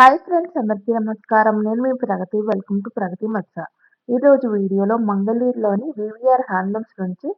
Hi friends అందరికీ నమస్కారం. నేను మీ ప్రగతి. వెల్కమ్ టు ప్రగతి మత్స. ఈరోజు వీడియోలో మంగళూరులోని వివిఆర్ హ్యాండ్లూమ్స్ నుంచి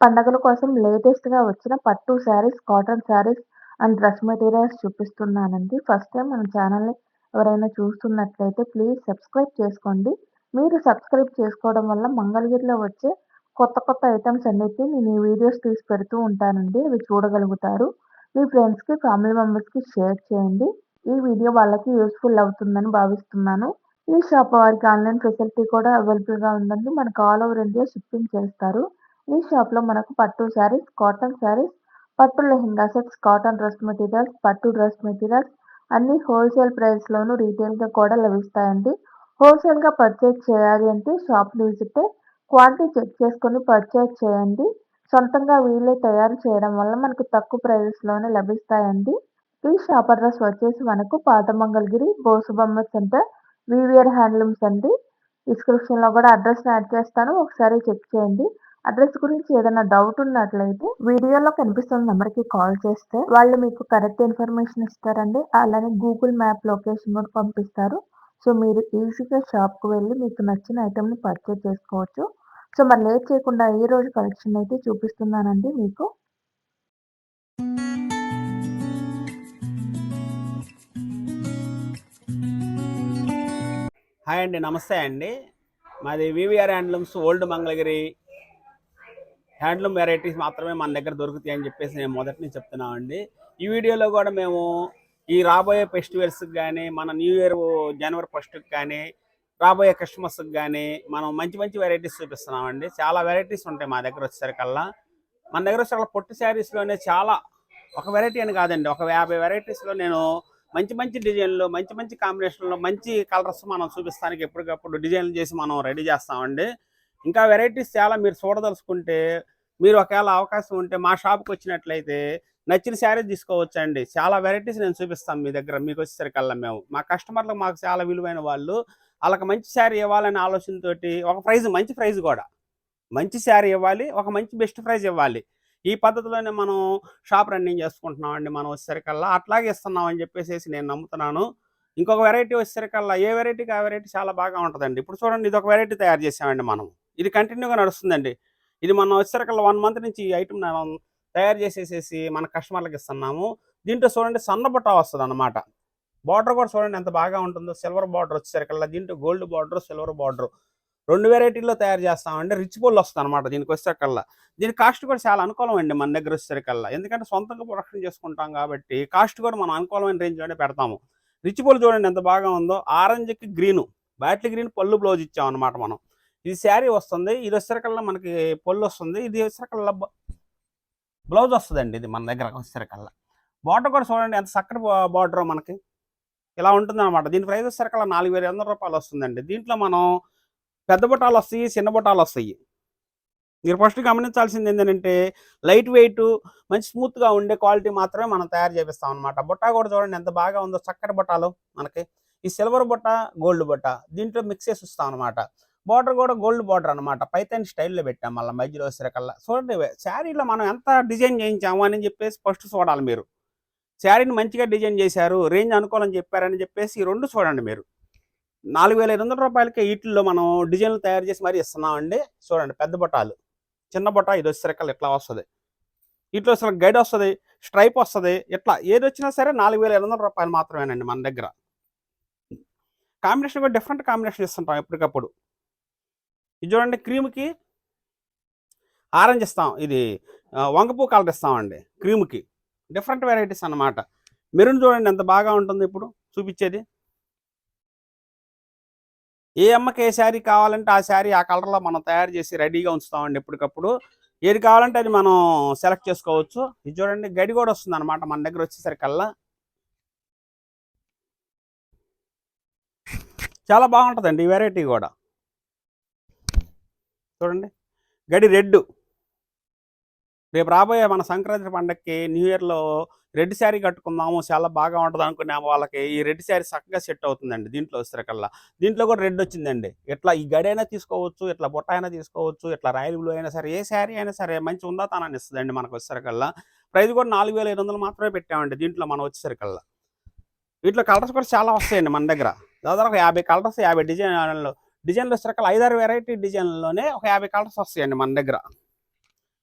పండగల కోసం లేటెస్ట్గా వచ్చిన పట్టు sarees cotton sarees and dress materials చూపిస్తున్నానండి. ఫస్ట్ టైం మన ఛానల్ని ఎవరైనా చూస్తున్నట్లయితే ప్లీజ్ సబ్స్క్రైబ్ చేసుకోండి. మీరు సబ్స్క్రైబ్ చేసుకోవడం వల్ల మంగళగిరిలో వచ్చే కొత్త కొత్త ఐటమ్స్ అన్నిటి నేను ఈ వీడియోస్ తీసి పెడుతూ ఉంటానండి. అవి చూడగలుగుతారు. మీ ఫ్రెండ్స్కి ఫ్యామిలీ మెంబర్స్కి షేర్ చేయండి. ఈ వీడియో వాళ్ళకి యూస్ఫుల్ అవుతుందని భావిస్తున్నాను. ఈ షాప్ వారికి ఆన్లైన్ ఫెసిలిటీ కూడా అవైలబుల్గా ఉందండి. మనకు ఆల్ ఓవర్ ఇండియా షిప్పింగ్ చేస్తారు. ఈ షాప్లో మనకు పట్టు శారీస్ కాటన్ శారీస్ పట్టు lehenga sets cotton dress materials పట్టు డ్రెస్ మెటీరియల్స్ అన్ని హోల్సేల్ ప్రైస్లోను రీటైల్గా కూడా లభిస్తాయండి. హోల్సేల్గా పర్చేజ్ చేయాలి అంటే షాప్ని విజిట్ క్వాంటిటీ చెక్ చేసుకొని పర్చేజ్ చేయండి. సొంతంగా వీళ్ళే తయారు చేయడం వల్ల మనకు తక్కువ ప్రైజెస్లోనే లభిస్తాయండి. ఈ షాప్ అడ్రస్ వచ్చేసి మనకు పాత Mangalagiri బోసుబొమ్మ centre V V R handlooms అండి. డిస్క్రిప్షన్లో కూడా అడ్రస్ యాడ్ చేస్తాను. ఒకసారి చెక్ చేయండి. అడ్రస్ గురించి ఏదైనా డౌట్ ఉన్నట్లయితే వీడియోలో కనిపిస్తున్న నెంబర్కి కాల్ చేస్తే వాళ్ళు మీకు కరెక్ట్ ఇన్ఫర్మేషన్ ఇస్తారండి. అలానే గూగుల్ మ్యాప్ లొకేషన్ కూడా పంపిస్తారు. సో మీరు ఈజీగా షాప్కి వెళ్ళి మీకు నచ్చిన ఐటెంని పర్చేజ్ చేసుకోవచ్చు. సో మరి లేట్ చేయకుండా ఈ రోజు కలెక్షన్ అయితే చూపిస్తున్నానండి మీకు. హాయ్ అండి నమస్తే అండి. మాది VVR handlooms old Mangalagiri handloom varieties మాత్రమే మన దగ్గర దొరుకుతాయి అని చెప్పేసి నేను మొదటి నుంచి చెప్తున్నామండి ఈ వీడియోలో కూడా మేము ఈ రాబోయే ఫెస్టివల్స్కి కానీ మన న్యూ ఇయర్ జనవరి ఫస్ట్కి కానీ రాబోయే క్రిస్మస్కి కానీ మనం మంచి మంచి వెరైటీస్ చూపిస్తున్నామండి. చాలా వెరైటీస్ ఉంటాయి మా దగ్గర వచ్చేసరికల్లా. మన దగ్గర వచ్చేసరికి పొట్టి శారీస్లోనే చాలా ఒక వెరైటీ అని కాదండి. ఒక యాభై వెరైటీస్లో నేను మంచి మంచి డిజైన్లు మంచి మంచి కాంబినేషన్లో మంచి కలర్స్ మనం చూపిస్తానికి ఎప్పటికప్పుడు డిజైన్లు చేసి మనం రెడీ చేస్తామండి. ఇంకా వెరైటీస్ చాలా మీరు చూడదలుచుకుంటే మీరు ఒకవేళ అవకాశం ఉంటే మా షాప్కి వచ్చినట్లయితే నచ్చిన శారీ తీసుకోవచ్చండి. చాలా వెరైటీస్ నేను చూపిస్తాను మీ దగ్గర మీకు వచ్చేసరికల్లా మేము. మా కస్టమర్లకు మాకు చాలా విలువైన వాళ్ళు. వాళ్ళకి మంచి శారీ ఇవ్వాలనే ఆలోచనతోటి ఒక ప్రైజ్ మంచి ప్రైజ్ కూడా. మంచి శారీ ఇవ్వాలి ఒక మంచి బెస్ట్ ప్రైజ్ ఇవ్వాలి. ఈ పద్ధతిలోనే మనం షాప్ రన్నింగ్ చేసుకుంటున్నామండి మనం వచ్చేసరికల్లా. అట్లాగే ఇస్తున్నాం అని చెప్పేసి నేను నమ్ముతున్నాను. ఇంకొక వెరైటీ వచ్చేసరికల్లా ఏ వెరైటీకి ఆ వెరైటీ చాలా బాగా ఉంటుందండి. ఇప్పుడు చూడండి ఇది ఒక వెరైటీ తయారు చేసామండి మనం ఇది కంటిన్యూగా నడుస్తుందండి. ఇది మనం వచ్చేసరికల్లా వన్ మంత్ నుంచి ఈ ఐటమ్ మనం తయారు చేసేసేసి మన కస్టమర్లకు ఇస్తున్నాము. దీంట్లో చూడండి సన్న బుట్ట వస్తుంది అనమాట బార్డర్ కూడా చూడండి ఎంత బాగా ఉంటుందో. సిల్వర్ బార్డర్ వచ్చేసరికల్లా దీంట్లో గోల్డ్ బార్డర్ సిల్వర్ బార్డర్. రెండు వెరైటీల్లో తయారు చేస్తామంటే రిచ్ బోల్ వస్తుంది అనమాట దీనికి వచ్చేకల్లా. దీని కాస్ట్ కూడా చాలా అనుకూలం అండి మన దగ్గర వచ్చేసరికల్లా. ఎందుకంటే సొంతంగా ప్రొడక్షన్ చేసుకుంటాం కాబట్టి కాస్ట్ కూడా మనం అనుకూలమైన రేంజ్లోనే పెడతాము. రిచ్ బోల్ చూడండి ఎంత బాగా ఉందో. ఆరెంజ్కి గ్రీను బ్యాటిల్ గ్రీన్ పళ్ళు బ్లౌజ్ ఇచ్చాం అనమాట మనం. ఇది శారీ వస్తుంది. ఇది వచ్చేసరికల్లా మనకి పళ్ళు వస్తుంది. ఇది వచ్చేసరికల్లా బ్లౌజ్ వస్తుందండి ఇది మన దగ్గర వచ్చేసరికల్లా. బార్డర్ కూడా చూడండి ఎంత చక్కటి బార్డర్ మనకి. ఇలా ఉంటుంది అనమాట దీని ప్రైస్ వచ్చేసరికల్లా నాలుగు వేల వందల రూపాయలు వస్తుందండి. దీంట్లో మనం పెద్ద బుట్టాలు వస్తాయి చిన్న బుట్టాలు వస్తాయి. మీరు ఫస్ట్ గమనించాల్సింది ఏంటంటే లైట్ వెయిట్ మంచి స్మూత్గా ఉండే క్వాలిటీ మాత్రమే మనం తయారు చేపిస్తాం అనమాట బుట్ట కూడా చూడండి ఎంత బాగా ఉందో చక్కటి బుట్టాలు మనకి. ఈ సిల్వర్ బుట్ట గోల్డ్ బుట్ట దీంట్లో మిక్స్ చేసి వస్తాం అనమాట బార్డర్ కూడా గోల్డ్ బార్డర్ అనమాట పైతన్ స్టైల్లో పెట్టాం మళ్ళీ మధ్యలో వచ్చేసరికల్లా చూడండి శారీలో మనం ఎంత డిజైన్ చేయించాము అని చెప్పేసి ఫస్ట్ చూడాలి మీరు. శారీని మంచిగా డిజైన్ చేశారు రేంజ్ అనుకూలం చెప్పారని చెప్పేసి ఈ రెండు చూడండి మీరు. నాలుగు వేల ఐదు వందల రూపాయలకి వీటిల్లో మనం డిజైన్లు తయారు చేసి మరీ ఇస్తున్నామండి. చూడండి పెద్ద బొటాలు. చిన్న బొట్ట ఇది వచ్చేసరికల్ ఇట్లా వస్తుంది. ఇట్లా అసలు గైడ్ వస్తుంది స్ట్రైప్ వస్తుంది ఇట్లా ఏది వచ్చినా సరే నాలుగు వేల ఐదు వందల రూపాయలు మాత్రమేనండి మన దగ్గర. కాంబినేషన్ కూడా డిఫరెంట్ కాంబినేషన్ ఇస్తుంటాం ఎప్పటికప్పుడు. ఇది చూడండి క్రీమ్కి ఆరెంజ్ ఇస్తాం ఇది వంగపూ కలర్ ఇస్తామండి క్రీమ్కి. డిఫరెంట్ వెరైటీస్ అన్నమాట. మెరూన్ చూడండి ఎంత బాగా ఉంటుంది ఇప్పుడు చూపించేది. ఏ అమ్మకి ఏ శారీ కావాలంటే ఆ శారీ ఆ కలర్లో మనం తయారు చేసి రెడీగా ఉంచుతామండి ఎప్పటికప్పుడు. ఏది కావాలంటే అది మనం సెలెక్ట్ చేసుకోవచ్చు. ఇది చూడండి గడి కూడా వస్తుంది అనమాట మన దగ్గర వచ్చేసరికల్లా. చాలా బాగుంటుందండి ఈ వెరైటీ కూడా. చూడండి గడి రెడ్ రేపు రాబోయే మన సంక్రాంతి పండగకి న్యూ ఇయర్లో రెడ్ శారీ కట్టుకుందాము చాలా బాగా ఉంటుంది అనుకునే వాళ్ళకి. ఈ రెడ్ శారీ చక్కగా సెట్ అవుతుందండి దీంట్లో వచ్చేసరికల్లా దీంట్లో కూడా రెడ్ వచ్చిందండి. ఇట్లా ఈ గడి అయినా తీసుకోవచ్చు ఇట్లా బుట్ట అయినా తీసుకోవచ్చు ఇట్లా రాయల్ బ్లూ అయినా సరే ఏ శారీ అయినా సరే మంచి ఉందాతానాన్ని ఇస్తుందండి మనకు వచ్చేసరికల్లా ప్రైస్ కూడా నాలుగు వేల ఐదు వందలు మాత్రమే పెట్టామండి దీంట్లో మనం వచ్చేసరికల్లా. వీటిలో కలర్స్ కూడా చాలా వస్తాయండి మన దగ్గర. దాదాపు యాభై కలర్స్ యాభై డిజైన్లు డిజైన్లు వచ్చేసరికల్లా ఐదారు వెరైటీ డిజైన్లోనే ఒక యాభై కలర్స్ వస్తాయండి మన దగ్గర.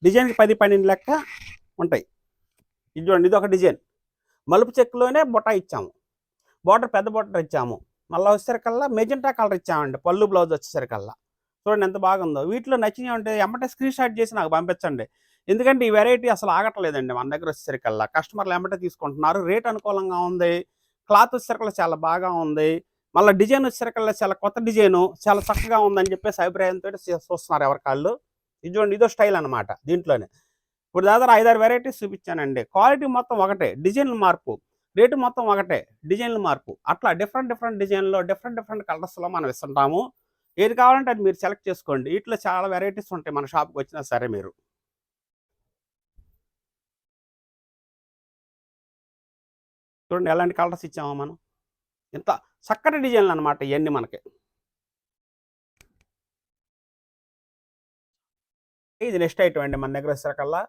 డిజైన్కి పది పన్నెండు లెక్క ఉంటాయి. ఇది చూడండి ఇది ఒక డిజైన్. మలుపు చెక్కులోనే బుట్ట ఇచ్చాము. బార్డర్ పెద్ద బార్డర్ ఇచ్చాము. మళ్ళీ వచ్చేసరికల్లా మెజెంటా కలర్ ఇచ్చామండి. పళ్ళు బ్లౌజ్ వచ్చేసరికల్లా. చూడండి ఎంత బాగుందో. వీటిలో నచ్చినవి ఉంటే ఎమ్మటే స్క్రీన్ షాట్ చేసి నాకు పంపించండి. ఎందుకంటే ఈ వెరైటీ అసలు ఆగట్లేదండి మన దగ్గర వచ్చేసరికల్లా. కస్టమర్లు ఎమ్మటే తీసుకుంటున్నారు. రేట్ అనుకూలంగా ఉంది. క్లాత్ వచ్చేసరికల్లా చాలా బాగా ఉంది. మళ్ళీ డిజైన్ వచ్చేసరికల్లా చాలా కొత్త డిజైను చాలా చక్కగా ఉందని చెప్పేసి అభిప్రాయంతో చూస్తున్నారు ఎవరి కాళ్ళు. ఇది చూడండి ఇదో స్టైల్ అనమాట దీంట్లోనే. ఇప్పుడు దాదాపు ఐదారు వెరైటీస్ చూపించానండి. క్వాలిటీ మొత్తం ఒకటే డిజైన్లు మార్పు. రేటు మొత్తం ఒకటే డిజైన్లు మార్పు. అట్లా డిఫరెంట్ డిఫరెంట్ డిజైన్లో డిఫరెంట్ డిఫరెంట్ కలర్స్లో మనం ఇస్తుంటాము. ఏది కావాలంటే అది మీరు సెలెక్ట్ చేసుకోండి. వీటిలో చాలా వెరైటీస్ ఉంటాయి మన షాప్కి వచ్చినా సరే మీరు. చూడండి ఎలాంటి కలర్స్ ఇచ్చామో మనం. ఇంత చక్కటి డిజైన్లు అనమాట ఇవన్నీ మనకి. ఇది నెక్స్ట్ ఐటమ్ అండి మన దగ్గర వచ్చేసరికల్లా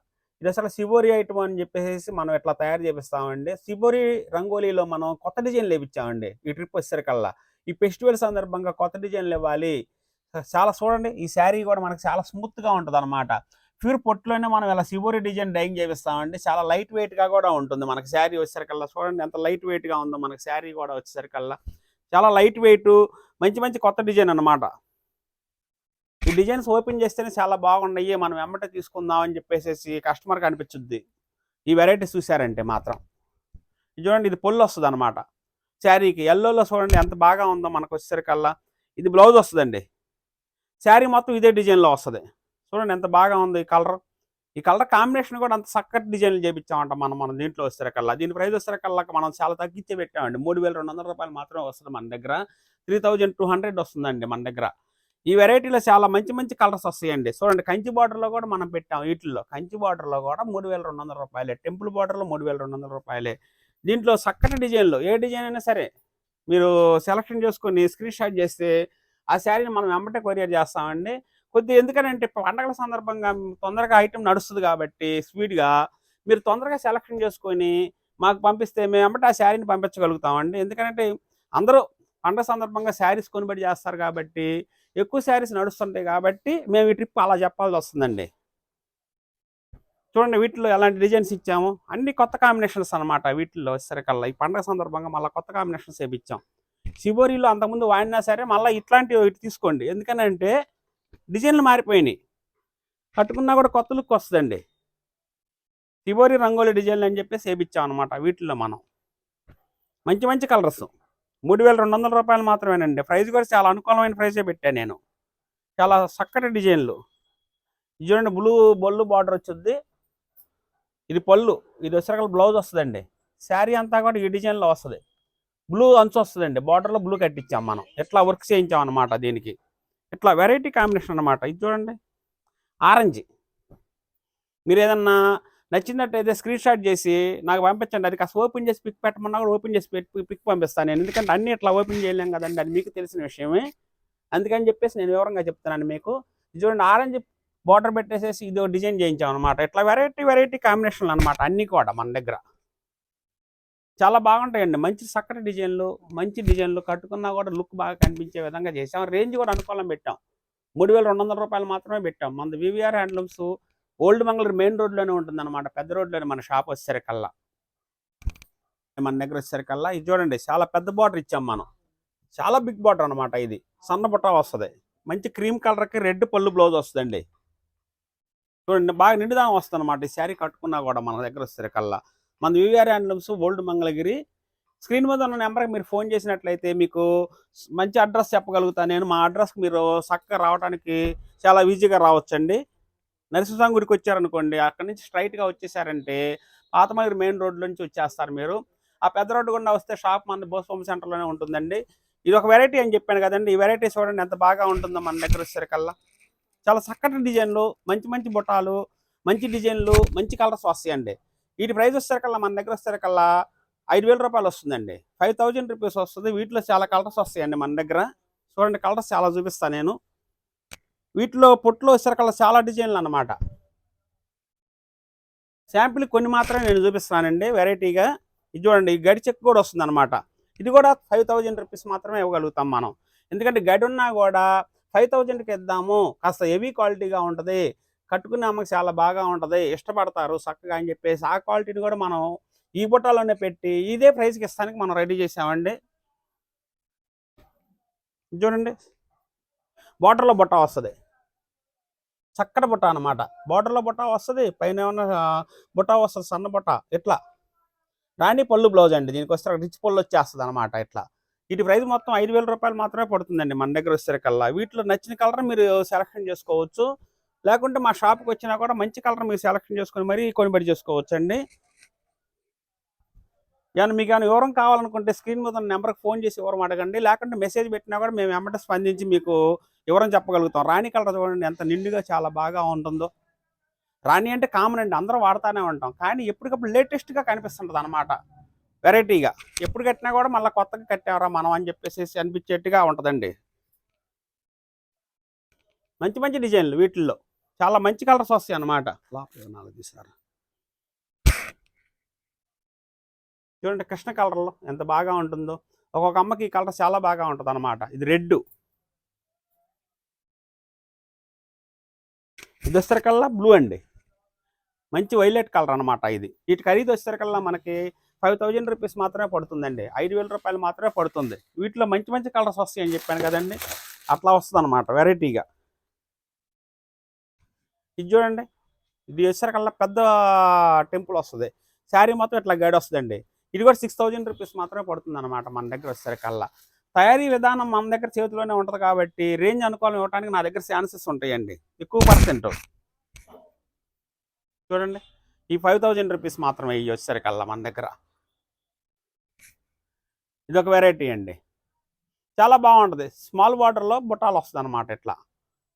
ఇది అసలు సిబోరి ఐటమ్ అని చెప్పేసి మనం ఇట్లా తయారు చేపిస్తామండి? సిబోరి రంగోలీలో మనం కొత్త డిజైన్లు ఇప్పించామండి ఈ ట్రిప్ వచ్చేసరికల్లా ఈ ఫెస్టివల్ సందర్భంగా కొత్త డిజైన్లు ఇవ్వాలి. చాలా చూడండి ఈ శారీ కూడా మనకు చాలా స్మూత్గా ఉంటుంది అనమాట ప్యూర్ పొట్టులోనే మనం ఇలా సిబోరి డిజైన్ డైయింగ్ చేపిస్తామండి. చాలా లైట్ వెయిట్గా కూడా ఉంటుంది మనకి శారీ వచ్చేసరికల్లా. చూడండి ఎంత లైట్ వెయిట్గా ఉందో మనకి శారీ కూడా వచ్చేసరికల్లా. చాలా లైట్ వెయిట్ మంచి మంచి కొత్త డిజైన్ అన్నమాట. ఈ డిజైన్స్ ఓపెన్ చేస్తేనే చాలా బాగున్నాయి మనం వెంబట తీసుకుందాం అని చెప్పేసి కస్టమర్కి అనిపించుద్ది. ఈ వెరైటీ చూసారంటే మాత్రం. ఇది చూడండి ఇది పొల్లు వస్తుంది అనమాట శారీకి ఎల్లోలో చూడండి ఎంత బాగా ఉందో మనకు వచ్చేసరికల్లా. ఇది బ్లౌజ్ వస్తుందండి. శారీ మొత్తం ఇదే డిజైన్లో వస్తుంది. చూడండి ఎంత బాగా ఉంది ఈ కలర్. ఈ కలర్ కాంబినేషన్ కూడా అంత చక్కటి డిజైన్లు చేపించామంట మనం మనం దీంట్లో వచ్చేసరికల్లా. దీని ప్రైస్ వచ్చేసరికల్లా మనం చాలా తగ్గించే పెట్టామండి. మూడు వేల రెండు వందల రూపాయలు మాత్రమే వస్తుంది మన దగ్గర. త్రీ థౌజండ్ టూ హండ్రెడ్ వస్తుందండి మన దగ్గర. ఈ వెరైటీలో చాలా మంచి మంచి కలర్స్ వస్తాయండి. చూడండి కంచి బార్డర్లో కూడా మనం పెట్టాం వీటిల్లో. కంచి బార్డర్లో కూడా మూడు వేల రెండు వందల రూపాయలే. టెంపుల్ బార్డర్లో మూడు వేల రెండు వందల రూపాయలే. దీంట్లో చక్కటి డిజైన్లు. ఏ డిజైన్ అయినా సరే మీరు సెలక్షన్ చేసుకొని స్క్రీన్ షాట్ చేస్తే ఆ శారీని మనం వెంబటే కొరియర్ చేస్తామండి. కొద్దిగా ఎందుకనంటే పండగల సందర్భంగా తొందరగా ఐటెం నడుస్తుంది కాబట్టి స్పీడ్గా మీరు తొందరగా సెలక్షన్ చేసుకొని మాకు పంపిస్తే మేము వెంబటే ఆ శారీని పంపించగలుగుతామండి. ఎందుకంటే అందరూ పండగ సందర్భంగా శారీస్ కొనుబడి చేస్తారు కాబట్టి ఎక్కువ శారీస్ నడుస్తుంటాయి కాబట్టి మేము ఈ ట్రిప్ అలా చెప్పాల్సి వస్తుందండి. చూడండి వీటిలో ఎలాంటి డిజైన్స్ ఇచ్చాము. అన్ని కొత్త కాంబినేషన్స్ అనమాట వీటిల్లో వచ్చేసరికల్లా ఈ పండగ సందర్భంగా మళ్ళీ కొత్త కాంబినేషన్స్ వేపించాం శివోరిలో అంతకుముందు వాడినా సరే మళ్ళీ ఇట్లాంటివి ఒకటి తీసుకోండి. ఎందుకనంటే డిజైన్లు మారిపోయినాయి. కట్టుకున్నా కూడా కొత్త లుక్ వస్తుందండి. శివోరి రంగోలి డిజైన్లు అని చెప్పేసి వేపించాం అనమాట వీటిల్లో మనం. మంచి మంచి కలర్స్ మూడు వేల రెండు వందల రూపాయలు మాత్రమేనండి. ప్రైస్ కూడా చాలా అనుకూలమైన ప్రైజే పెట్టాను నేను. చాలా చక్కటి డిజైన్లు. ఇది చూడండి బ్లూ బొల్లు బార్డర్ వచ్చింది ఇది పళ్ళు. ఇది వచ్చేసరికి బ్లౌజ్ వస్తుందండి. శారీ అంతా కూడా ఈ డిజైన్లో వస్తుంది. బ్లూ అంచు వస్తుందండి. బార్డర్లో బ్లూ కట్టించాం మనం. ఇట్లా వర్క్ చేయించాం అనమాట దీనికి. ఇట్లా వెరైటీ కాంబినేషన్ అనమాట ఇది చూడండి. ఆరెంజ్. మీరు ఏదన్నా నచ్చినట్టయితే స్క్రీన్ షాట్ చేసి నాకు పంపించండి. అది కాస్త ఓపెన్ చేసి పిక్ పెట్టమన్నా కూడా ఓపెన్ చేసి పిక్ పంపిస్తాను నేను. ఎందుకంటే అన్ని ఇట్లా ఓపెన్ చేయలేం కదండి. అది మీకు తెలిసిన విషయమే. అందుకని చెప్పేసి నేను వివరంగా చెప్తున్నాను మీకు. ఇది చూడండి ఆరెంజ్ బార్డర్ పెట్టేసేసి ఇది డిజైన్ చేయించాం అనమాట ఇట్లా వెరైటీ వెరైటీ కాంబినేషన్లు అనమాట అన్నీ కూడా మన దగ్గర. చాలా బాగుంటాయండి. మంచి చక్కటి డిజైన్లు మంచి డిజైన్లు కట్టుకున్నా కూడా లుక్ బాగా కనిపించే విధంగా చేసాం రేంజ్ కూడా అనుకూలం పెట్టాం. మూడు వేల రెండు వందల రూపాయలు మాత్రమే పెట్టాం. మన VVR handlooms old Mangaluru main రోడ్లోనే ఉంటుందన్నమాట. పెద్ద రోడ్లోనే మన షాప్ వచ్చేసరికల్లా. మన దగ్గర వచ్చేసరికల్లా. ఇది చూడండి చాలా పెద్ద బార్డర్ ఇచ్చాం మనం. చాలా బిగ్ బార్డర్ అనమాట ఇది. సన్న బుట్ట వస్తుంది. మంచి క్రీమ్ కలర్కి రెడ్ పళ్ళు బ్లౌజ్ వస్తుందండి. చూడండి బాగా నిండుదాం వస్తుంది అనమాట ఈ శారీ కట్టుకున్నా కూడా మన దగ్గర వచ్చేసరికల్లా. మన VVR handlooms old Mangalagiri screen మీద ఉన్న నెంబర్కి మీరు ఫోన్ చేసినట్లయితే మీకు మంచి అడ్రస్ చెప్పగలుగుతాను. నేను మా అడ్రస్కి మీరు చక్కగా రావడానికి చాలా ఈజీగా రావచ్చండి. నరసింహస్వామి గుడికి వచ్చారనుకోండి అక్కడి నుంచి స్ట్రైట్గా వచ్చేసారంటే పాతమగిరి మెయిన్ రోడ్ నుంచి వచ్చేస్తారు మీరు. ఆ పెద్ద రోడ్డు గుండా వస్తే షాప్ మన బోస్వామి సెంటర్లోనే ఉంటుందండి. ఇది ఒక వెరైటీ అని చెప్పాను కదండి. ఈ వెరైటీ చూడండి ఎంత బాగా ఉంటుందో మన దగ్గర వచ్చేసరికల్లా. చాలా చక్కటి డిజైన్లు మంచి మంచి బుటాలు మంచి డిజైన్లు మంచి కలర్స్ వస్తాయండి. వీటి ప్రైస్ వచ్చేసరికల్లా మన దగ్గర వచ్చేసరికల్లా ఐదు వేల రూపాయలు వస్తుందండి. ఫైవ్ థౌజండ్ రూపీస్ వస్తుంది. వీటిలో చాలా కలర్స్ వస్తాయండి మన దగ్గర. చూడండి కలర్స్ చాలా చూపిస్తాను నేను. వీటిలో పొట్టులో వచ్చేసరికల్లా చాలా డిజైన్లు అన్నమాట. శాంపిల్ కొన్ని మాత్రమే నేను చూపిస్తున్నానండి వెరైటీగా. ఇది చూడండి ఈ గడి చెక్ కూడా వస్తుంది అనమాట ఇది కూడా ఫైవ్ థౌజండ్ రూపీస్ మాత్రమే ఇవ్వగలుగుతాం మనం. ఎందుకంటే గడి ఉన్నా కూడా ఫైవ్ థౌజండ్కి ఇద్దాము కాస్త హెవీ క్వాలిటీగా ఉంటుంది కట్టుకునే అమ్మకి చాలా బాగా ఉంటుంది ఇష్టపడతారు చక్కగా అని చెప్పేసి ఆ క్వాలిటీని కూడా మనం ఈ బుట్టలోనే పెట్టి ఇదే ప్రైస్కి ఇస్తానికి మనం రెడీ చేసామండి. చూడండి వాటర్లో బుట్ట వస్తుంది. చక్కటి బుట్ట అనమాట బార్డర్లో బుట్ట వస్తుంది పైన ఏమన్నా బుట్ట వస్తుంది సన్న బుట్ట ఇట్లా. రాణి పళ్ళు బ్లౌజ్ అండి దీనికి వస్తే రిచ్ పళ్ళు వచ్చేస్తుంది అనమాట ఇట్లా. ఇటు ప్రైస్ మొత్తం ఐదు వేల రూపాయలు మాత్రమే పడుతుందండి మన దగ్గర వచ్చేసరికల్లా. వీటిలో నచ్చిన కలర్ మీరు సెలెక్షన్ చేసుకోవచ్చు. లేకుంటే మా షాప్కి వచ్చినా కూడా మంచి కలర్ మీరు సెలెక్షన్ చేసుకొని మరీ కొనిబడి చేసుకోవచ్చు అండి ఏమైనా మీకు ఏమైనా వివరం కావాలనుకుంటే స్క్రీన్ మీద ఉన్న నెంబర్కి ఫోన్ చేసి వివరం అడగండి. లేకుంటే మెసేజ్ పెట్టినా కూడా మేము వెంబట స్పందించి మీకు వివరం చెప్పగలుగుతాం. రాణి కలర్ చూడండి ఎంత నిండుగా చాలా బాగా ఉంటుందో. రాణి అంటే కామన్ అండి. అందరూ వాడుతూనే ఉంటాం. కానీ ఎప్పటికప్పుడు లేటెస్ట్గా కనిపిస్తుంటుంది అనమాట వెరైటీగా. ఎప్పుడు కట్టినా కూడా మళ్ళీ కొత్తగా కట్టారా మనం అని చెప్పేసి అనిపించేట్టుగా ఉంటుందండి. మంచి మంచి డిజైన్లు వీటిల్లో. చాలా మంచి కలర్స్ వస్తాయి అన్నమాట లోపల నాలుగు తీసారా చూడండి కృష్ణ కలర్లో ఎంత బాగా ఉంటుందో. ఒక్కొక్క అమ్మకి ఈ కలర్ చాలా బాగా ఉంటుంది అనమాట ఇది రెడ్ ఇది వచ్చేసరికల్లా బ్లూ అండి. మంచి వైలెట్ కలర్ అనమాట ఇది. వీటి ఖరీదు వచ్చేసరికల్లా మనకి ఫైవ్ థౌజండ్ రూపీస్ మాత్రమే పడుతుందండి. ఐదు వేల రూపాయలు మాత్రమే పడుతుంది. వీటిలో మంచి మంచి కలర్స్ వస్తాయి అని చెప్పాను కదండి. అట్లా వస్తుంది అనమాట వెరైటీగా. ఇది చూడండి. ఇది వచ్చేసరికల్లా పెద్ద టెంపుల్ వస్తుంది. శారీ మొత్తం ఇట్లా గైడ్ వస్తుందండి. ఇది కూడా సిక్స్ థౌజండ్ రూపీస్ మాత్రమే పడుతుంది అనమాట మన దగ్గర వచ్చేసరికల్లా. తయారీ విధానం మన దగ్గర చేతిలోనే ఉంటుంది కాబట్టి రేంజ్ అనుకూలం ఇవ్వడానికి నా దగ్గర ఛాన్సెస్ ఉంటాయండి. ఎక్కువ పర్సెంట్ చూడండి. ఈ ఫైవ్ థౌజండ్ రూపీస్ మాత్రమే ఇవి వచ్చేసరికల్లా మన దగ్గర. ఇది ఒక వెరైటీ అండి. చాలా బాగుంటుంది. స్మాల్ బార్డర్లో బుట్టాలు వస్తుంది అనమాట ఇట్లా.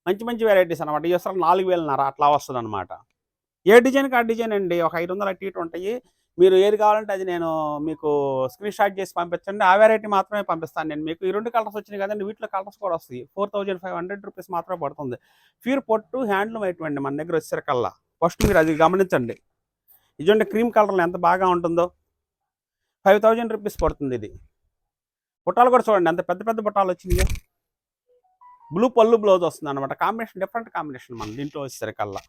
మంచి మంచి వెరైటీస్ అనమాట ఈ వస్తారు నాలుగు వేలన్నర అట్లా వస్తుంది అనమాట ఏ డిజైన్కి ఆ డిజైన్ అండి? ఒక ఐదు వందల అటు ఇటు ఉంటాయి. మీరు ఏది కావాలంటే అది నేను మీకు స్క్రీన్ షాట్ చేసి పంపించండి. ఆ వెరైటీ మాత్రమే పంపిస్తాను నేను. మీకు ఈ రెండు కలర్స్ వచ్చినాయి కదండి వీటిలో కలర్స్ కూడా వస్తాయి. Four thousand five hundred rupees మాత్రమే పడుతుంది. ప్యూర్ పొట్టు హ్యాండ్లూమ్ అయిటువంటి మన దగ్గర వచ్చేసరికల్లా ఫస్ట్ మీరు అది గమనించండి. ఇదండి క్రీమ్ కలర్లో ఎంత బాగా ఉంటుందో. ఫైవ్ థౌజండ్ రూపీస్ పడుతుంది ఇది. బుట్టాలు కూడా చూడండి ఎంత పెద్ద పెద్ద బుట్టాలు వచ్చినాయి. బ్లూ పళ్ళు బ్లౌజ్ వస్తుంది అనమాట కాంబినేషన్ డిఫరెంట్ కాంబినేషన్ మన దీంట్లో వచ్చేసరికల్లా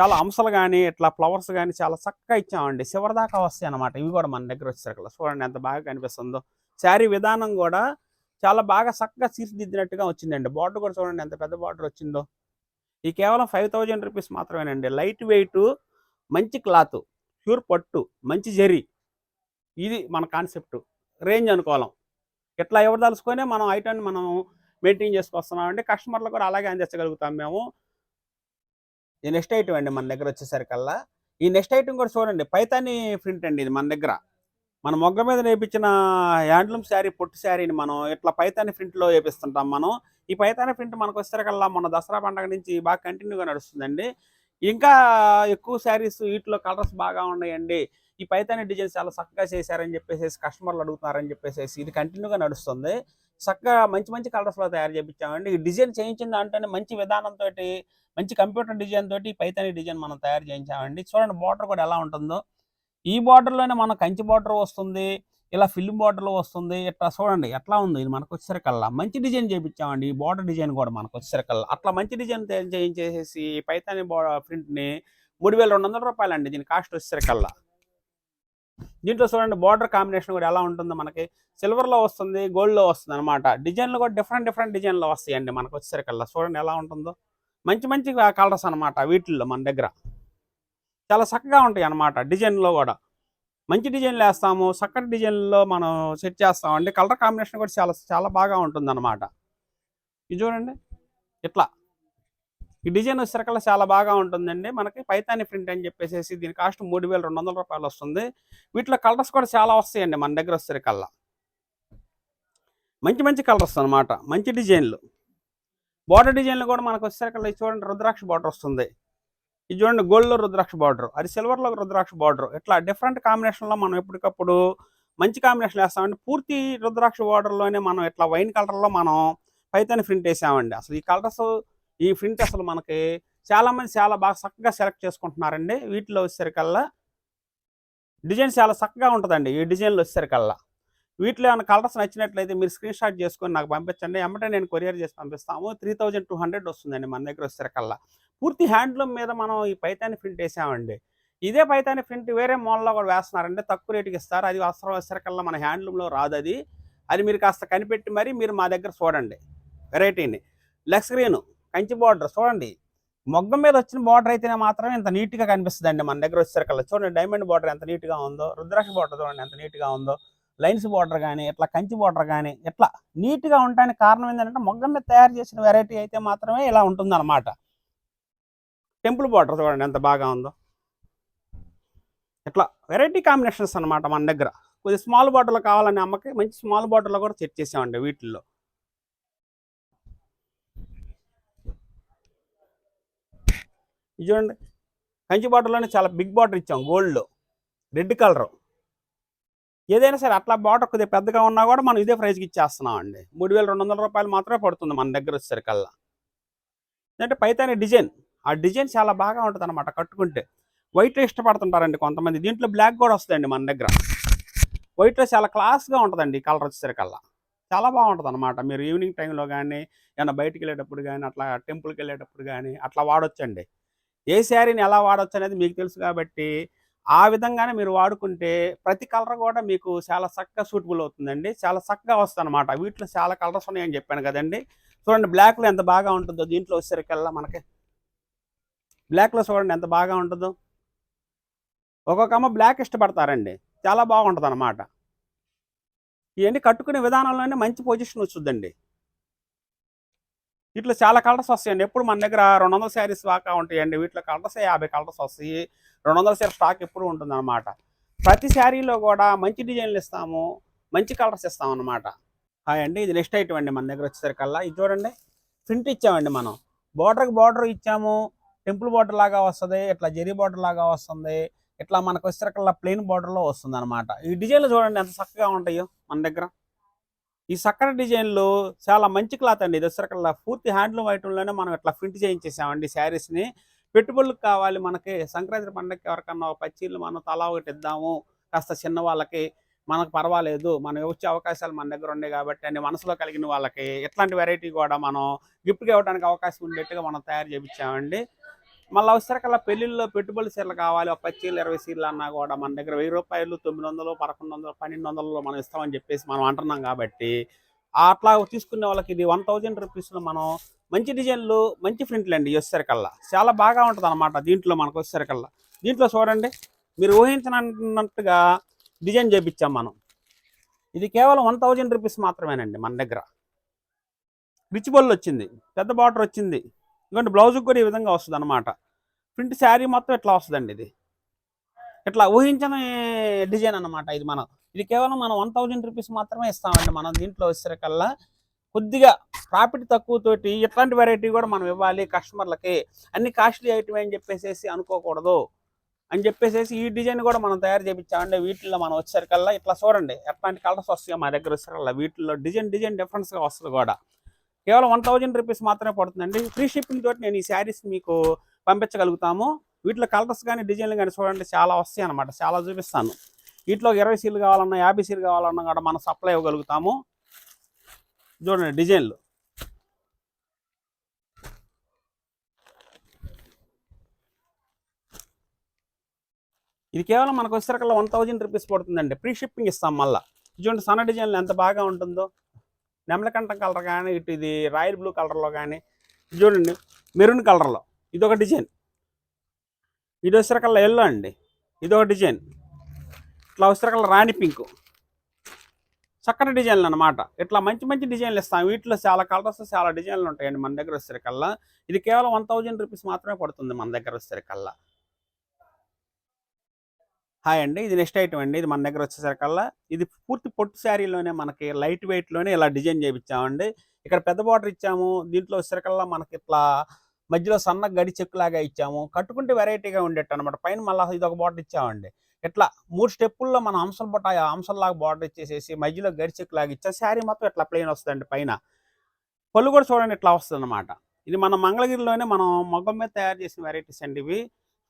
చాలా అంశాలు కానీ ఇట్లా ఫ్లవర్స్ కానీ చాలా చక్కగా ఇచ్చామండి. చివరి దాకా వస్తాయి అనమాట ఇవి కూడా మన దగ్గర వచ్చేసరికల్లా చూడండి ఎంత బాగా కనిపిస్తుందో. శారీ విధానం కూడా చాలా బాగా చక్కగా తీర్చిదిద్దినట్టుగా వచ్చిందండి. బార్డర్ కూడా చూడండి ఎంత పెద్ద బార్డర్ వచ్చిందో. ఈ కేవలం ఫైవ్ థౌజండ్ రూపీస్ మాత్రమేనండి. లైట్ వెయిట్ మంచి క్లాత్ ప్యూర్ పట్టు మంచి జరీ. ఇది మన కాన్సెప్ట్ రేంజ్ అనుకోవాలం. ఇట్లా ఎవరు తలుసుకొని మనం ఐటమ్ని మనం మెయింటైన్ చేసుకొస్తున్నామండి. కస్టమర్లు కూడా అలాగే అందించగలుగుతాం మేము. ఈ నెక్స్ట్ ఐటమ్ అండి మన దగ్గర వచ్చేసరికల్లా. ఈ నెక్స్ట్ ఐటమ్ కూడా చూడండి పైతాని ప్రింట్ అండి ఇది మన దగ్గర. మన మొగ్గ మీద నేపించిన హ్యాండ్లూమ్ శారీ పొట్టు శారీని మనం ఇట్లా పైతాని ప్రింట్లో వేపిస్తుంటాం మనం. ఈ పైతాని ప్రింట్ మనకు వచ్చేసరికల్లా మన దసరా పండగ నుంచి బాగా కంటిన్యూగా నడుస్తుందండి. ఇంకా ఎక్కువ శారీస్ వీటిలో కలర్స్ బాగా ఉన్నాయండి. ఈ పైతాని డిజైన్స్ చాలా చక్కగా చేశారని చెప్పేసి కస్టమర్లు అడుగుతున్నారని చెప్పేసి ఇది కంటిన్యూగా నడుస్తుంది. చక్కగా మంచి మంచి కలర్స్లో తయారు చేయించామండి ఈ డిజైన్ చేయించిన దాంట్లోనే మంచి విధానంతో మంచి కంప్యూటర్ డిజైన్ తోటి పైతాని డిజైన్ మనం తయారు చేయించామండి. చూడండి బార్డర్ కూడా ఎలా ఉంటుందో. ఈ బార్డర్లోనే మన కంచి బార్డర్ వస్తుంది ఇలా ఫిల్మ్ బార్డర్లో వస్తుంది ఇట్లా చూడండి ఎట్లా ఉంది. ఇది మనకు వచ్చేసరికల్లా మంచి డిజైన్ చేయించామండి. ఈ బార్డర్ డిజైన్ కూడా మనకు వచ్చేసరికల్లా అట్లా మంచి డిజైన్ చేయించేసేసి పైతాని ప్రింట్ని మూడు వేల రెండు వందల రూపాయలు అండి దీని కాస్ట్ వచ్చేసరికల్లా. దీంట్లో చూడండి బార్డర్ కాంబినేషన్ కూడా ఎలా ఉంటుందో మనకి సిల్వర్లో వస్తుంది గోల్డ్లో వస్తుంది అనమాట డిజైన్లు కూడా డిఫరెంట్ డిఫరెంట్ డిజైన్లో వస్తాయండి మనకు వచ్చేసరికల్లా. చూడండి ఎలా ఉంటుందో. మంచి మంచి కలర్స్ అనమాట వీటిల్లో మన దగ్గర. చాలా చక్కగా ఉంటాయి అనమాట డిజైన్లో కూడా. మంచి డిజైన్లు వేస్తాము చక్కటి డిజైన్లో మనం సెట్ చేస్తామండి కలర్ కాంబినేషన్ కూడా చాలా చాలా బాగా ఉంటుంది అనమాట ఇది చూడండి. ఇట్లా. ఈ డిజైన్ వచ్చేసరికల్లా చాలా బాగా ఉంటుందండి. మనకి పైతాని ప్రింట్ అని చెప్పేసి దీని కాస్ట్ మూడు వేల రెండు వందల రూపాయలు వస్తుంది. వీటిలో కలర్స్ కూడా చాలా వస్తాయండి మన దగ్గర వచ్చేసరికల్లా మంచి మంచి కలర్స్ అనమాట మంచి డిజైన్లు. బార్డర్ డిజైన్లు కూడా మనకు వచ్చేసరికల్లా ఇది చూడండి రుద్రాక్ష బార్డర్ వస్తుంది. ఇది చూడండి గోల్డ్లో రుద్రాక్ష బార్డర్ అది సిల్వర్లో రుద్రాక్ష బార్డర్ ఇట్లా డిఫరెంట్ కాంబినేషన్లో మనం ఎప్పటికప్పుడు మంచి కాంబినేషన్ వేస్తామండి. పూర్తి రుద్రాక్ష బార్డర్లోనే మనం ఇట్లా వైన్ కలర్లో మనం పైతాని ప్రింట్ వేసామండి. అసలు ఈ కలర్స్ ఈ ప్రింట్ అసలు మనకి చాలామంది చాలా బాగా చక్కగా సెలెక్ట్ చేసుకుంటున్నారండి. వీటిలో వచ్చేసరికల్లా డిజైన్ చాలా చక్కగా ఉంటుందండి. ఈ డిజైన్లో వచ్చేసరికల్లా. వీటిలో ఏమైనా కలర్స్ నచ్చినట్లయితే మీరు స్క్రీన్ షాట్ చేసుకొని నాకు పంపించండి. ఎమ్మటే నేను కొరియర్ చేసి పంపిస్తాము. త్రీ థౌజండ్ టూ హండ్రెడ్ వస్తుందండి మన దగ్గర వచ్చేసరికల్లా పూర్తి హ్యాండ్లూమ్ మీద మనం ఈ పైతాని ప్రింట్ వేసామండి. ఇదే పైతాని ప్రింట్ వేరే మోడల్లో కూడా వేస్తున్నారంటే తక్కువ రేటుకి ఇస్తారు. అది అవసరం వచ్చేసరికల్లా మన హ్యాండ్లూమ్లో రాదు అది. అది మీరు కాస్త కనిపెట్టి మరి మీరు మా దగ్గర చూడండి. వెరైటీని. లెగ్ స్క్రీన్ కంచి బార్డర్ చూడండి. మొగ్గం మీద వచ్చిన బార్డర్ అయితేనే మాత్రం ఇంత నీట్గా కనిపిస్తుందండి మన దగ్గర వచ్చేసరికల్లా చూడండి డైమండ్ బార్డర్ ఎంత నీట్గా ఉందో. రుద్రాక్ష బార్డర్ చూడండి ఎంత నీట్గా ఉందో. లైన్స్ బార్డర్ కానీ ఇట్లా కంచి బార్డర్ కానీ ఇట్లా నీట్గా ఉండడానికి కారణం ఏంటంటే మొగ్గం మీద తయారు చేసిన వెరైటీ అయితే మాత్రమే ఇలా ఉంటుందన్నమాట. టెంపుల్ బార్డర్ చూడండి ఎంత బాగా ఉందో. ఇట్లా వెరైటీ కాంబినేషన్స్ అన్నమాట మన దగ్గర. కొద్ది స్మాల్ బాటిల్ కావాలని అమ్మకి మంచి స్మాల్ బాటిల్లో కూడా సెట్ చేసామండి వీటిల్లో. చూడండి. కంచి బాటిల్లోనే చాలా బిగ్ బాటిల్ ఇచ్చాం గోల్డ్లో. Red colour. ఏదైనా సరే అట్లా బాట కొద్దిగా పెద్దగా ఉన్నా కూడా మనం ఇదే ప్రైస్కి ఇచ్చేస్తున్నాం అండి. మూడు వేల రెండు వందల రూపాయలు మాత్రమే పడుతుంది మన దగ్గర వచ్చేసరికల్లా. అంటే పైతాని డిజైన్ ఆ డిజైన్ చాలా బాగా ఉంటుంది అనమాట కట్టుకుంటే వైట్లో ఇష్టపడుతుంటారండి కొంతమంది. దీంట్లో బ్లాక్ కూడా వస్తుందండి మన దగ్గర. వైట్లో చాలా క్లాస్గా ఉంటుందండి ఈ కలర్ వచ్చేసరికల్లా. చాలా బాగుంటుంది అనమాట మీరు ఈవినింగ్ టైంలో కానీ ఏమైనా బయటికి వెళ్ళేటప్పుడు కానీ అట్లా టెంపుల్కి వెళ్ళేటప్పుడు కానీ అట్లా వాడొచ్చండి. ఏ శారీని ఎలా వాడొచ్చు అనేది మీకు తెలుసు కాబట్టి ఆ విధంగానే మీరు వాడుకుంటే ప్రతి కలర్ కూడా మీకు చాలా చక్కగా సూటబుల్ అవుతుందండి. చాలా చక్కగా వస్తుంది అనమాట వీటిలో చాలా కలర్స్ ఉన్నాయని చెప్పాను కదండి. చూడండి బ్లాక్లో ఎంత బాగా ఉంటుందో దీంట్లో వచ్చేసరికల్లా మనకి. బ్లాక్లో చూడండి ఎంత బాగా ఉంటుందో. ఒక్కొక్క అమ్మ బ్లాక్ ఇష్టపడతారండి. చాలా బాగుంటుంది అనమాట ఇవన్నీ కట్టుకునే విధానంలోనే మంచి పొజిషన్ వస్తుందండి. వీటిలో చాలా కలర్స్ వస్తాయండి. ఎప్పుడు మన దగ్గర రెండు వందల శారీస్ దాకా ఉంటాయండి. వీటిలో కలర్స్ యాభై కలర్స్ వస్తాయి. రెండు వందల శారీ స్టాక్ ఎప్పుడు ఉంటుంది అనమాట ప్రతి శారీలో కూడా మంచి డిజైన్లు ఇస్తాము మంచి కలర్స్ ఇస్తాం అనమాట హాయ్ అండి ఇది నెక్స్ట్ ఐటమ్ అండి మన దగ్గర వచ్చేసరికల్లా. ఇది చూడండి ప్రింట్ ఇచ్చామండి మనం. బార్డర్కి బార్డర్ ఇచ్చాము టెంపుల్ బార్డర్ లాగా వస్తుంది ఇట్లా జెరీ బార్డర్ లాగా వస్తుంది ఇట్లా మనకు వచ్చేసరికల్లా ప్లెయిన్ బార్డర్లో వస్తుంది అనమాట ఈ డిజైన్లు చూడండి ఎంత చక్కగా ఉంటాయో మన దగ్గర. ఈ చక్కటి డిజైన్లు చాలా మంచి క్లాత్ అండి. ఇది వచ్చేసరికల్లా పూర్తి హ్యాండ్లూమ్ ఐటెంలోనే మనం ఇట్లా ప్రింట్ చేయించేసామండి శారీస్ని. పెట్టుబడులకు కావాలి మనకి. సంక్రాంతి పండగకి ఎవరికన్నా ఒక పచ్చీలు మనం తలా ఒకటి ఇద్దాము. కాస్త చిన్న వాళ్ళకి మనకు పర్వాలేదు. మనం వచ్చే అవకాశాలు మన దగ్గర ఉన్నాయి కాబట్టి అని మనసులో కలిగిన వాళ్ళకి ఇట్లాంటి వెరైటీ కూడా మనం గిఫ్ట్గా ఇవ్వడానికి అవకాశం ఉండేట్టుగా మనం తయారు చేయించామండి మళ్ళీ అవసరకల్లా పెళ్ళిళ్ళలో పెట్టుబడి సీట్లు కావాలి. ఒక పది ఇరవై సీట్లు అన్నా కూడా మన దగ్గర వెయ్యి రూపాయలు తొమ్మిది వందలు పదకొండు వందలు పన్నెండు వందలలో మనం ఇస్తామని చెప్పేసి మనం అంటున్నాం కాబట్టి అట్లా తీసుకునే వాళ్ళకి ఇది వన్ థౌజండ్ రూపీస్లో మనం మంచి డిజైన్లు మంచి ప్రింట్లు అండి వచ్చేసరికల్లా. చాలా బాగా ఉంటుంది అనమాట దీంట్లో మనకు వచ్చేసరికల్లా. దీంట్లో చూడండి మీరు ఊహించినట్టుగా డిజైన్ చేపించాం మనం. ఇది కేవలం వన్ థౌజండ్ రూపీస్ మాత్రమేనండి మన దగ్గర. రిచ్ బొల్ వచ్చింది పెద్ద బార్డర్ వచ్చింది. ఎందుకంటే బ్లౌజ్కి కూడా ఈ విధంగా వస్తుంది అనమాట ప్రింట్ శారీ మొత్తం ఇట్లా వస్తుందండి ఇది. ఇట్లా ఊహించని డిజైన్ అన్నమాట ఇది మనం. ఇది కేవలం మనం వన్ థౌజండ్ రూపీస్ మాత్రమే ఇస్తామండి మనం దీంట్లో వచ్చేసరికల్లా. కొద్దిగా ప్రాఫిట్ తక్కువతోటి ఇట్లాంటి వెరైటీ కూడా మనం ఇవ్వాలి కస్టమర్లకి. అన్ని కాస్ట్లీ ఐటమ్ అని చెప్పేసి అనుకోకూడదు అని చెప్పేసి ఈ డిజైన్ కూడా మనం తయారు చేయించామండి వీటిల్లో మనం వచ్చేసరికల్లా ఇట్లా చూడండి ఎట్లాంటి కలర్స్ వస్తాయో మా దగ్గర వచ్చేసరికల్లా వీటిల్లో డిజైన్ డిజైన్ డిఫరెన్స్గా వస్తుంది కూడా. కేవలం వన్ థౌజండ్ రూపీస్ మాత్రమే పడుతుందండి. ఫ్రీ షిప్పింగ్ తోటి నేను ఈ శారీస్ మీకు పంపించగలుగుతాము. వీటిలో కలర్స్ కానీ డిజైన్లు కానీ చూడండి చాలా వస్తాయి అనమాట చాలా చూపిస్తాను. వీటిలో ఇరవై సీలు కావాలన్నా యాభై సీలు కావాలన్నా కూడా మనం సప్లై ఇవ్వగలుగుతాము. చూడండి డిజైన్లు. ఇది కేవలం మనకు వచ్చేసరికల్లా వన్ థౌజండ్ రూపీస్ పడుతుందండి. ఫ్రీ షిప్పింగ్ ఇస్తాం మళ్ళీ. చూడండి సన్న డిజైన్లు ఎంత బాగా ఉంటుందో నెమలకంఠం కలర్ కానీ ఇటు ఇది రాయల్ బ్లూ కలర్లో కానీ చూడండి మెరూన్ కలర్లో. ఇది ఒక డిజైన్. ఇది వచ్చేసరికల్లా ఎల్లో అండి. ఇది ఒక డిజైన్. ఇట్లా వచ్చేసరికల్లా రాణి పింక్. చక్కటి డిజైన్లు అనమాట ఇట్లా మంచి మంచి డిజైన్లు ఇస్తాం. వీటిలో చాలా కలర్స్ చాలా డిజైన్లు ఉంటాయండి మన దగ్గర వచ్చేసరికల్లా. ఇది కేవలం వన్ థౌజండ్ రూపీస్ మాత్రమే పడుతుంది మన దగ్గర వచ్చేసరికల్లా. హాయ్ అండి. ఇది నెక్స్ట్ ఐటమ్ అండి. ఇది మన దగ్గర వచ్చేసరికల్లా. ఇది పూర్తి పొట్టు శారీలోనే మనకి లైట్ వెయిట్లోనే ఇలా డిజైన్ చేయించామండి ఇక్కడ పెద్ద బార్డర్ ఇచ్చాము. దీంట్లో వచ్చేసరికల్లా మనకి ఇట్లా మధ్యలో సన్న గడి చెక్కులాగా ఇచ్చాము. కట్టుకుంటే వెరైటీగా ఉండేట్టు అనమాట పైన మళ్ళీ ఇది ఒక బాటిల్ ఇచ్చామండి. ఇట్లా మూడు స్టెప్పుల్లో మనం అంశం బొట్ట అంశంలాగా బార్డర్ ఇచ్చేసేసి మధ్యలో గడి చెక్కులాగా ఇచ్చా. శారీ మొత్తం ఇట్లా ప్లెయిన్ వస్తుందండి పైన? పళ్ళు కూడా చూడండి ఇట్లా వస్తుంది అనమాట ఇది మన మంగళగిరిలోనే మనం మగ్గం మీద తయారు చేసిన వెరైటీస్ అండి ఇవి.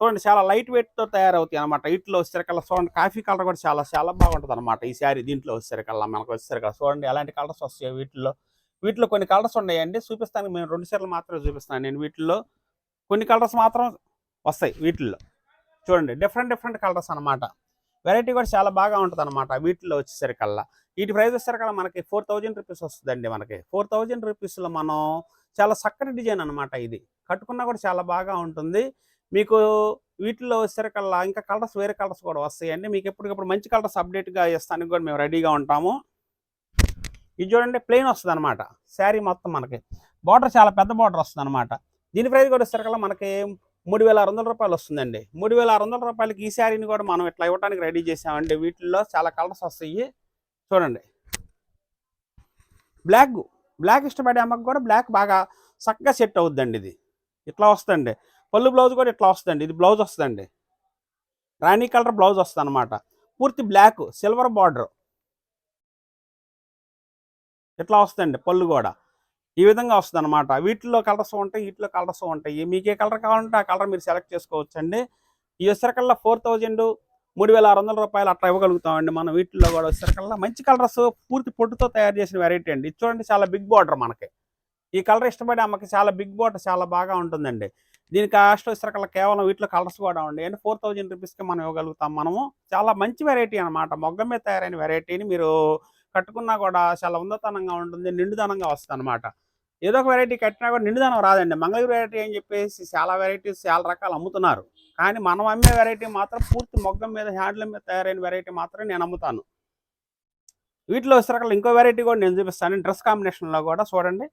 చూడండి చాలా లైట్ వెయిట్తో తయారవుతాయి అనమాట వీటిలో వచ్చేసరికల్లా చూడండి కాఫీ కలర్ కూడా చాలా చాలా బాగుంటుంది అనమాట ఈ శారీ. దీంట్లో వచ్చేసరికల్లా మనకు వచ్చేసరికల్లా చూడండి ఎలాంటి కలర్స్ వస్తాయి వీటిలో వీటిలో కొన్ని కలర్స్ ఉన్నాయండి. చూపిస్తాను మేము రెండు సార్లు మాత్రమే చూపిస్తాను నేను వీటిల్లో కొన్ని కలర్స్ మాత్రం వస్తాయి వీటిల్లో. చూడండి డిఫరెంట్ డిఫరెంట్ కలర్స్ అనమాట వెరైటీ కూడా చాలా బాగా ఉంటుంది అనమాట వీటిలో వచ్చేసరికల్లా వీటి ప్రైస్ వచ్చేసరికల్లా మనకి ఫోర్ థౌజండ్ రూపీస్ వస్తుందండి మనకి. ఫోర్ థౌజండ్ రూపీస్లో మనం చాలా చక్కటి డిజైన్ అనమాట ఇది. కట్టుకున్నా కూడా చాలా బాగా ఉంటుంది. మీకు వీటిలో వచ్చేసరికల్లా ఇంకా కలర్స్ వేరే కలర్స్ కూడా వస్తాయండి. మీకు ఎప్పటికప్పుడు మంచి కలర్స్ అప్డేట్గా ఇస్తానికి కూడా మేము రెడీగా ఉంటాము. ఇది చూడండి ప్లెయిన్ వస్తుంది అనమాట శారీ మొత్తం మనకి. బార్డర్ చాలా పెద్ద బార్డర్ వస్తుంది అనమాట దీని ప్రైస్ కూడా సరికల్లా మనకి మూడు వేల ఆరు వందల రూపాయలు వస్తుందండి. మూడు వేల ఆరు వందల రూపాయలకి ఈ శారీని కూడా మనం ఇట్లా ఇవ్వడానికి రెడీ చేసామండి. వీటిల్లో చాలా కలర్స్ వస్తాయి. చూడండి. బ్లాక్ బ్లాక్ ఇష్టపడే అమ్మకి కూడా బ్లాక్ బాగా చక్కగా సెట్ అవుద్దండి ఇది. ఇట్లా వస్తుందండి. పళ్ళు బ్లౌజ్ కూడా ఇట్లా వస్తుందండి. ఇది బ్లౌజ్ వస్తుందండి. రాణి కలర్ బ్లౌజ్ వస్తుంది అనమాట పూర్తి బ్లాక్ సిల్వర్ బార్డర్ ఇట్లా వస్తుందండి పళ్ళు కూడా. ఈ విధంగా వస్తుంది అనమాట వీటిలో కలర్స్ ఉంటాయి వీటిలో కలర్స్ ఉంటాయి. మీకు ఏ కలర్ కావాలంటే ఆ కలర్ మీరు సెలెక్ట్ చేసుకోవచ్చు అండి ఈ వచ్చేసరికల్లా ఫోర్ థౌజండ్ మూడు వేల ఆరు వందల రూపాయలు అట్లా ఇవ్వగలుగుతామండి మనం. వీటిల్లో కూడా వచ్చేసరికల్లా మంచి కలర్స్ పూర్తి పొట్టుతో తయారు చేసిన వెరైటీ అండి. చూడండి చాలా బిగ్ బార్డర్ మనకి. ఈ కలర్ ఇష్టపడే అమ్మకి చాలా బిగ్ బార్డర్ చాలా బాగా ఉంటుందండి. దీని కాస్ట్ వచ్చేసరికల్లా కేవలం వీటిలో కలర్స్ కూడా ఉండి అంటే ఫోర్ థౌజండ్ రూపీస్కి మనం ఇవ్వగలుగుతాం మనము. చాలా మంచి వెరైటీ అనమాట మొగ్గ మీద తయారైన వెరైటీని మీరు కట్టుకున్నా కూడా చాలా ఉన్నతనంగా ఉంటుంది నిండుదనంగా వస్తుంది అనమాట ఏదో ఒక వెరైటీ కట్టినా కూడా నిండుదనం రాదండి. మంగళగిరి వెరైటీ అని చెప్పేసి చాలా వెరైటీస్ చాలా రకాలు అమ్ముతున్నారు. కానీ మనం అమ్మే వెరైటీ మాత్రం పూర్తి మొగ్గం మీద హ్యాండ్ల మీద తయారైన వెరైటీ మాత్రం నేను అమ్ముతాను. వీటిలో వచ్చేసరికి ఇంకో వెరైటీ కూడా నేను చూపిస్తాను. డ్రెస్ కాంబినేషన్లో కూడా చూడండి.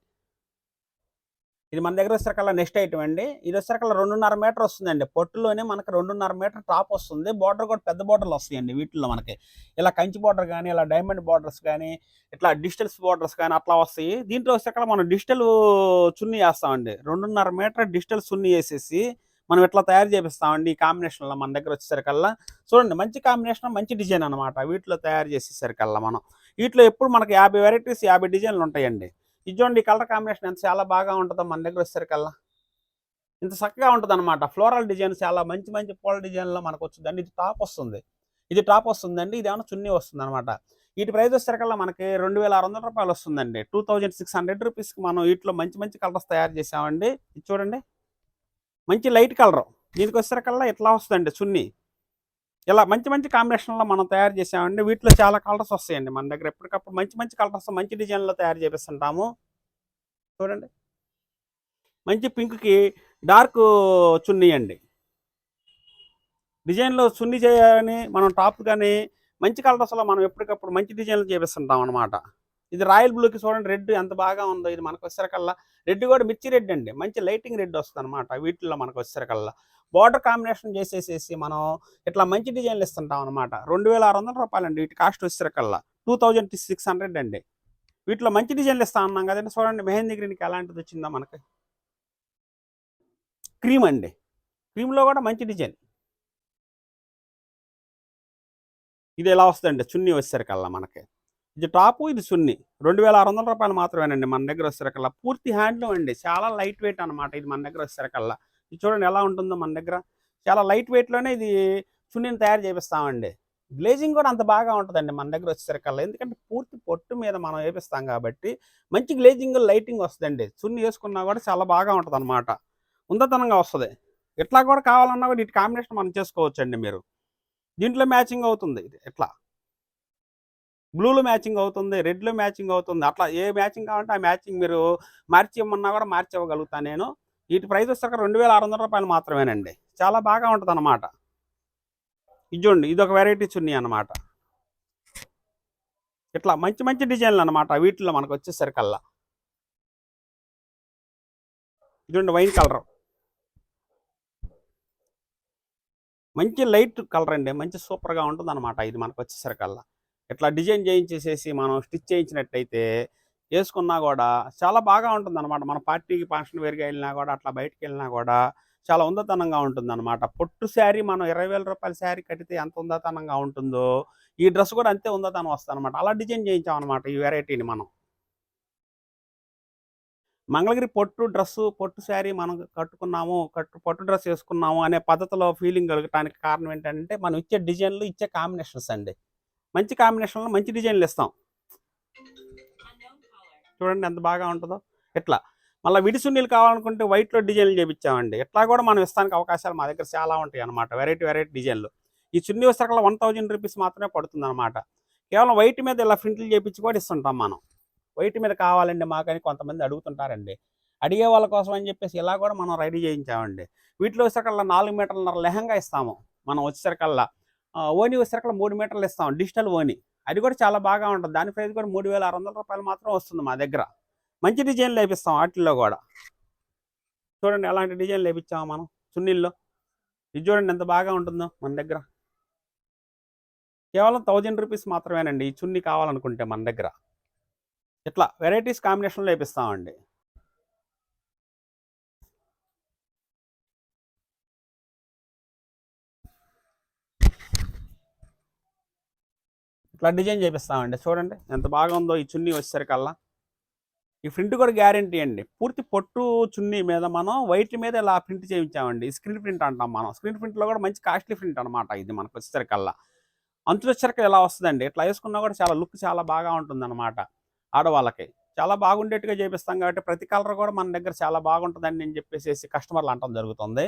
ఇది మన దగ్గర వచ్చేసరికల్లా నెక్స్ట్ ఐటమ్ అండి. ఇది వచ్చేసరికల్లా రెండున్నర మీటర్ వస్తుందండి. పొట్టులోనే మనకి రెండున్నర మీటర్ టాప్ వస్తుంది. బార్డర్ కూడా పెద్ద బార్డర్లు వస్తాయండి వీటిలో మనకి. ఇలా కంచి బార్డర్ కానీ ఇలా డైమండ్ బార్డర్స్ కానీ ఇట్లా డిజిటల్స్ బార్డర్స్ కానీ అట్లా వస్తాయి. దీంట్లో వచ్చేసరికల్లా మనం డిజిటల్ చున్నీ వేస్తామండి. రెండున్నర మీటర్ డిజిటల్ చున్నీ వేసేసి మనం ఇట్లా తయారు చేపిస్తామండి ఈ కాంబినేషన్లో మన దగ్గర వచ్చేసరికల్లా. చూడండి మంచి కాంబినేషన్ మంచి డిజైన్ అనమాట వీటిలో తయారు చేసేసరికల్లా మనం. వీటిలో ఎప్పుడు మనకి యాభై వెరైటీస్ యాభై డిజైన్లు ఉంటాయండి. ఇది చూడండి కలర్ కాంబినేషన్ ఎంత చాలా బాగా ఉంటుందో మన దగ్గర వచ్చేసరికల్లా. ఇంత చక్కగా ఉంటుంది అనమాట ఫ్లోరల్ డిజైన్ చాలా మంచి మంచి పూల డిజైన్లో మనకు వచ్చిందండి ఇది టాప్ వస్తుంది. ఇది టాప్ వస్తుందండి. ఇది ఏమైనా చున్నీ వస్తుంది అనమాట వీటి ప్రైస్ వచ్చేసరికల్లా మనకి రెండు వేల ఆరు వందల రూపాయలు వస్తుందండి. టూ థౌజండ్ సిక్స్ హండ్రెడ్ రూపీస్కి మనం వీటిలో మంచి మంచి కలర్స్ తయారు చేసామండి ఇది చూడండి. మంచి లైట్ కలర్. దీనికి వచ్చేసరికల్లా ఇట్లా వస్తుందండి చున్నీ. ఇలా మంచి మంచి కాంబినేషన్లో మనం తయారు చేసామండి వీటిలో చాలా కలర్స్ వస్తాయండి మన దగ్గర. ఎప్పటికప్పుడు మంచి మంచి కలర్స్ మంచి డిజైన్లో తయారు చేపిస్తుంటాము. చూడండి. మంచి పింక్కి డార్క్ చున్నీ అండి. డిజైన్లో చున్నీ చేయని మనం టాప్ కానీ మంచి కలర్స్లో మనం ఎప్పటికప్పుడు మంచి డిజైన్లు చేపిస్తుంటాం అనమాట ఇది రాయల్ బ్లూకి చూడండి రెడ్ ఎంత బాగా ఉందో ఇది మనకు వచ్చేసరికల్లా రెడ్ కూడా మిర్చి రెడ్ అండి మంచి లైటింగ్ రెడ్ వస్తుంది అనమాట వీటిల్లో మనకు వచ్చేసరికల్లా బార్డర్ కాంబినేషన్ చేసేసేసి మనం ఇట్లా మంచి డిజైన్లు ఇస్తుంటాం అనమాట రెండు వేల ఆరు వందల రూపాయలు అండి వీటి కాస్ట్ వచ్చేసరికల్లా టూ థౌజండ్ సిక్స్ హండ్రెడ్ అండి. వీటిలో మంచి డిజైన్లు ఇస్తా అన్నాం కదండి చూడండి మెహందీ గ్రీన్కి ఎలాంటిది వచ్చిందో మనకి. క్రీమ్ అండి క్రీమ్లో కూడా మంచి డిజైన్. ఇది ఎలా వస్తుందండి చున్నీ వచ్చేసరికల్లా మనకి. ఇది టాపు ఇది సున్ని. రెండు వేల ఆరు వందల రూపాయలు మాత్రమేనండి మన దగ్గర వచ్చేసరికల్లా. పూర్తి హ్యాండ్లూమ్ అండి. చాలా లైట్ వెయిట్ అనమాట ఇది మన దగ్గర వచ్చేసరికల్లా. ఇది చూడండి ఎలా ఉంటుందో మన దగ్గర. చాలా లైట్ వెయిట్లోనే ఇది చున్నీని తయారు చేపిస్తామండి. గ్లేజింగ్ కూడా అంత బాగా ఉంటుందండి మన దగ్గర వచ్చేసరికల్లా. ఎందుకంటే పూర్తి పొట్టు మీద మనం వేపిస్తాం కాబట్టి మంచి గ్లేజింగ్ లైటింగ్ వస్తుందండి. చున్ని వేసుకున్నా కూడా చాలా బాగా ఉంటుంది అనమాట ఉందతనంగా వస్తుంది. ఇట్లా కూడా కావాలన్నా కూడా ఇటు కాంబినేషన్ మనం చేసుకోవచ్చండి మీరు. దీంట్లో మ్యాచింగ్ అవుతుంది. ఇది ఎట్లా బ్లూలో మ్యాచింగ్ అవుతుంది రెడ్లో మ్యాచింగ్ అవుతుంది. అట్లా ఏ మ్యాచింగ్ కావాలంటే ఆ మ్యాచింగ్ మీరు మార్చి ఇవ్వమన్నా కూడా మార్చి ఇవ్వగలుగుతాను నేను. వీటి ప్రైస్ వచ్చాక రెండు వేల ఆరు వందల రూపాయలు మాత్రమేనండి. చాలా బాగా ఉంటుంది అనమాట ఇది ఇది ఒక వెరైటీ చున్నీ అనమాట ఇట్లా మంచి మంచి డిజైన్లు అనమాట వీటిలో మనకు వచ్చేసరికల్లా. చూడండి వైన్ కలర్. మంచి లైట్ కలర్ అండి మంచి సూపర్గా ఉంటుంది అనమాట ఇది మనకు వచ్చేసరికల్లా. ఇట్లా డిజైన్ చేయించేసేసి మనం స్టిచ్ చేయించినట్టయితే వేసుకున్నా కూడా చాలా బాగా ఉంటుంది అనమాట మన పార్టీకి ఫంక్షన్ వేరుగా వెళ్ళినా కూడా అట్లా బయటికి వెళ్ళినా కూడా చాలా ఉందతనంగా ఉంటుంది అనమాట పొట్టు శారీ మనం ఇరవై వేల రూపాయల శారీ కడితే ఎంత ఉందతనంగా ఉంటుందో ఈ డ్రెస్ కూడా అంతే ఉందతనం వస్తుంది అనమాట అలా డిజైన్ చేయించామన్నమాట ఈ వెరైటీని మనం. మంగళగిరి పొట్టు డ్రెస్సు పొట్టు శారీ మనం కట్టుకున్నాము కట్టు పొట్టు డ్రెస్ వేసుకున్నాము అనే పద్ధతిలో ఫీలింగ్ కలగటానికి కారణం ఏంటంటే మనం ఇచ్చే డిజైన్లు ఇచ్చే కాంబినేషన్స్ అండి. మంచి కాంబినేషన్లో మంచి డిజైన్లు ఇస్తాం. చూడండి ఎంత బాగా ఉంటుందో. ఇట్లా. మళ్ళీ విడిసున్నీలు కావాలనుకుంటే వైట్లో డిజైన్లు చేపించామండి. ఇట్లా కూడా మనం ఇస్తానికి అవకాశాలు మా దగ్గర చాలా ఉంటాయి అనమాట వెరైటీ వెరైటీ డిజైన్లు ఈ చున్నీ వస్త్రాల వన్ థౌజండ్ రూపీస్ మాత్రమే పడుతుంది అనమాట కేవలం వైట్ మీద ఇలా ప్రింట్లు చేపించి కూడా ఇస్తుంటాం మనం. వైట్ మీద కావాలండి మాకని కొంతమంది అడుగుతుంటారండి. అడిగే వాళ్ళ కోసం అని చెప్పేసి ఇలా కూడా మనం రెడీ చేయించామండి. వీటిలో వచ్చేసరికల్లా నాలుగు మీటర్లన్నర లెహంగా ఇస్తాము. మనం వచ్చేసరికల్లా. ఓని వచ్చేసరికల్లా మూడు మీటర్లు ఇస్తాం. డిజిటల్ ఓని. అది కూడా చాలా బాగా ఉంటుంది. దాని ప్రైస్ కూడా మూడు వేల ఆరు వందల రూపాయలు మాత్రం వస్తుంది మా దగ్గర. మంచి డిజైన్లు వేపిస్తాం వాటిల్లో కూడా. చూడండి ఎలాంటి డిజైన్లు వేపించాము మనం. చున్నీల్లో ఇది చూడండి ఎంత బాగా ఉంటుందో మన దగ్గర. కేవలం థౌజండ్ రూపీస్ మాత్రమేనండి. ఈ చున్నీ కావాలనుకుంటే మన దగ్గర. ఇట్లా వెరైటీస్ కాంబినేషన్లో వేపిస్తామండి ఇట్లా డిజైన్ చేపిస్తామండి. చూడండి ఎంత బాగా ఉందో ఈ చున్నీ వచ్చేసరికల్లా. ఈ ప్రింట్ కూడా గ్యారంటీ అండి. పూర్తి పొట్టు చున్నీ మీద మనం వైట్ మీద ఇలా ప్రింట్ చేయించామండి. స్క్రీన్ ప్రింట్ అంటాం మనం. స్క్రీన్ ప్రింట్లో కూడా మంచి కాస్ట్లీ ప్రింట్ అనమాట ఇది మనకు వచ్చేసరికల్లా. అంచులు వచ్చేసరికి ఇలా వస్తుందండి. ఇట్లా వేసుకున్నా కూడా చాలా లుక్ చాలా బాగా ఉంటుంది అనమాట ఆడవాళ్ళకి. చాలా బాగుండేట్టుగా చేపిస్తాం కాబట్టి ప్రతి కలర్ కూడా మన దగ్గర చాలా బాగుంటుందని నేను చెప్పేసి కస్టమర్లు అంటం జరుగుతుంది.